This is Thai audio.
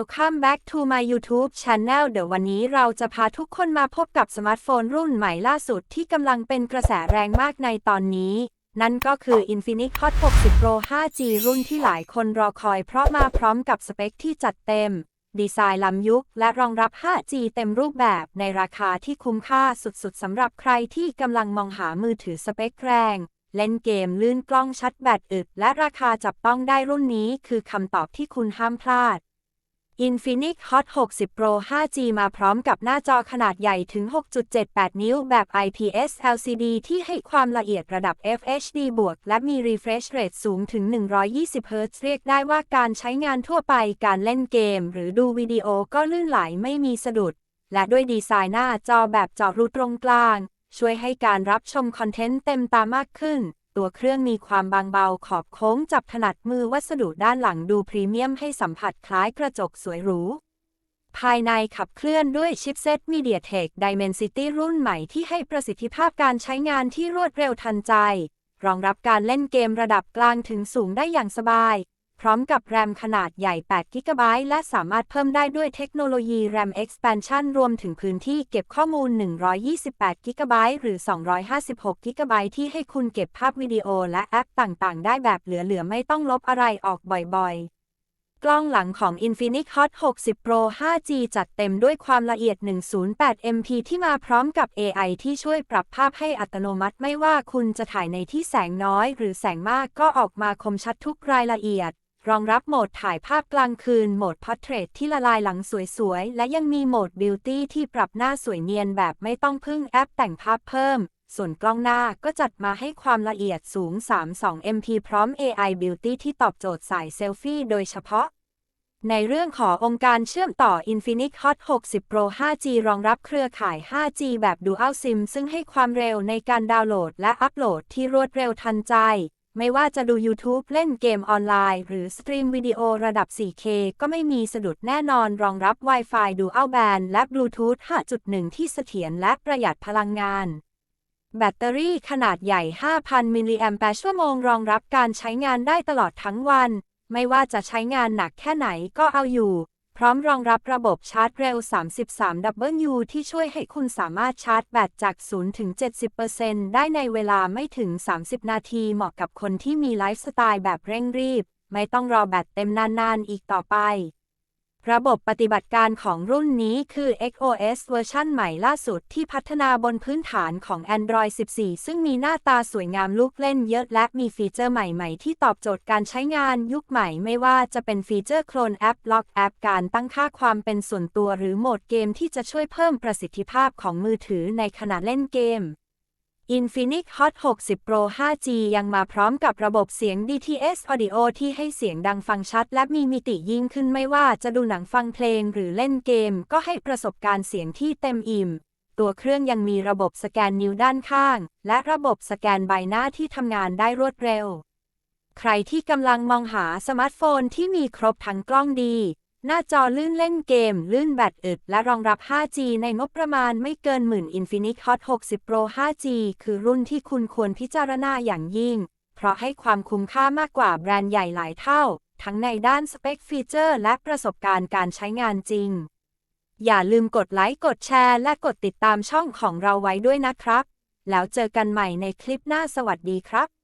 Welcome back to my YouTube channel เดี๋ยววันนี้เราจะพาทุกคนมาพบกับสมาร์ทโฟนรุ่นใหม่ล่าสุดที่กำลังเป็นกระแสแรงมากในตอนนี้ นั่นก็คือ Infinix Hot 60 Pro 5G รุ่นที่หลายคนรอคอยเพราะมาพร้อมกับสเปคที่จัดเต็ม ดีไซน์ล้ำยุค และรองรับ 5G เต็มรูปแบบในราคาที่คุ้มค่าสุดๆสำหรับใครที่กำลังมองหามือถือสเปคแรงเล่นเกมลื่นกล้องชัดแบตอึด และราคาจับต้องได้รุ่นนี้คือคำตอบที่คุณห้ามพลาด Infinix Hot 60 Pro 5G มาพร้อมกับหน้าจอขนาดใหญ่ถึง 6.78 นิ้วแบบ IPS LCD ที่ให้ความละเอียดระดับ FHD บวกและมี refresh rate สูงถึง 120 Hz เรียกได้ว่าการใช้งานทั่วไปการเล่นเกม หรือดูวิดีโอก็ลื่นไหลไม่มีสะดุด และด้วยดีไซน์หน้าจอแบบเจาะรูตรงกลาง ช่วยให้การรับชมคอนเทนต์เต็มตามากขึ้น ตัวเครื่องมีความบางเบาขอบโค้งจับถนัดมือวัสดุด้านหลังดูพรีเมียมให้สัมผัสคล้ายกระจกสวยหรู ภายในขับเคลื่อนด้วยชิปเซต MediaTek Dimensity รุ่นใหม่ที่ให้ประสิทธิภาพการใช้งานที่รวดเร็วทันใจ รองรับการเล่นเกมระดับกลางถึงสูงได้อย่างสบาย พร้อมกับแรมขนาดใหญ่8 g b และสามารถเพิ่มได้ด้วยเทคโนโลยี RAM Expansion รวมถึงพื้นที่เก็บข้อมูล 128 g b หรือ 256 g b ที่ให้คุณเก็บภาพวิดีโอและแอปต่างๆ ได้แบบเหลือ ๆ ไม่ต้องลบอะไรออกบ่อย ๆกล้องหลังของ Infinix Hot 60 Pro 5G จัดเต็มด้วยความละเอียด 108 MP ที่มาพร้อมกับ AI ที่ช่วยปรับภาพให้อัตโนมัติไม่ว่าคุณจะถ่ายในที่แสงน้อยหรือแสงมากก็ออกมาคมชัดทุกรายละเอียด รองรับโหมดถ่ายภาพกลางคืน โหมด Portrait ที่ละลายหลังสวยๆ และยังมีโหมด Beauty ที่ปรับหน้าสวยเนียนแบบไม่ต้องพึ่งแอปแต่งภาพเพิ่ม ส่วนกล้องหน้าก็จัดมาให้ความละเอียดสูง 32 MP พร้อม AI Beauty ที่ตอบโจทย์สายเซลฟี่โดยเฉพาะในเรื่องขององค์การเชื่อมต่อ Infinix Hot 60 Pro 5G รองรับเครือข่าย 5G แบบ Dual SIM ซึ่งให้ความเร็วในการดาวน์โหลดและอัปโหลดที่รวดเร็วทันใจ ไม่ว่าจะดู YouTube เล่นเกมออนไลน์ หรือสตรีมวิดีโอระดับ 4K ก็ไม่มีสะดุดแน่นอนรองรับ Wi-Fi Dual Band และ Bluetooth 5.1 ที่เสถียรและประหยัดพลังงาน แบตเตอรี่ขนาดใหญ่ 5,000 มิลลิแอมแปร์ชั่วโมงรองรับการใช้งานได้ตลอดทั้งวัน ไม่ว่าจะใช้งานหนักแค่ไหนก็เอาอยู่ ร้อมรองรับระบบชาร์จเร็ว 33W ที่ช่วยให้คุณสามารถชาร์จแบตจาก 0 ถึง 70%ได้ในเวลาไม่ถึง 30 นาทีเหมาะกับคนที่มีไลฟ์สไตล์แบบเร่งรีบ ไม่ต้องรอแบตเต็มนานๆ อีกต่อไป ระบบปฏิบัติการของรุ่นนี้คือ XOS เวอร์ชันใหม่ล่าสุดที่พัฒนาบนพื้นฐานของ Android 14 ซึ่งมีหน้าตาสวยงามลูกเล่นเยอะและมีฟีเจอร์ใหม่ๆ ที่ตอบโจทย์การใช้งานยุคใหม่ไม่ว่าจะเป็นฟีเจอร์โคลนแอปล็อกแอปการตั้งค่าความเป็นส่วนตัวหรือโหมดเกมที่จะช่วยเพิ่มประสิทธิภาพของมือถือในขณะเล่นเกม Infinix Hot 60 Pro 5G ยังมาพร้อมกับระบบเสียง DTS Audio ที่ให้เสียงดังฟังชัด และมีมิติยิ่งขึ้นไม่ว่าจะดูหนังฟังเพลงหรือเล่นเกม ก็ให้ประสบการณ์เสียงที่เต็มอิ่ม ตัวเครื่องยังมีระบบสแกนนิ้วด้านข้าง และระบบสแกนใบหน้าที่ทำงานได้รวดเร็ว ใครที่กำลังมองหาสมาร์ทโฟนที่มีครบทั้งกล้องดี หน้าจอลื่นเล่นเกม ลื่นแบตอึด และรองรับ 5G ในงบประมาณไม่เกินหมื่น Infinix Hot 60 Pro 5G คือรุ่นที่คุณควรพิจารณาอย่างยิ่ง เพราะให้ความคุ้มค่ามากกว่าแบรนด์ใหญ่หลายเท่า ทั้งในด้านสเปคฟีเจอร์ และประสบการณ์การใช้งานจริง อย่าลืมกดไลค์ กดแชร์ และกดติดตามช่องของเราไว้ด้วยนะครับ แล้วเจอกันใหม่ในคลิปหน้าสวัสดีครับ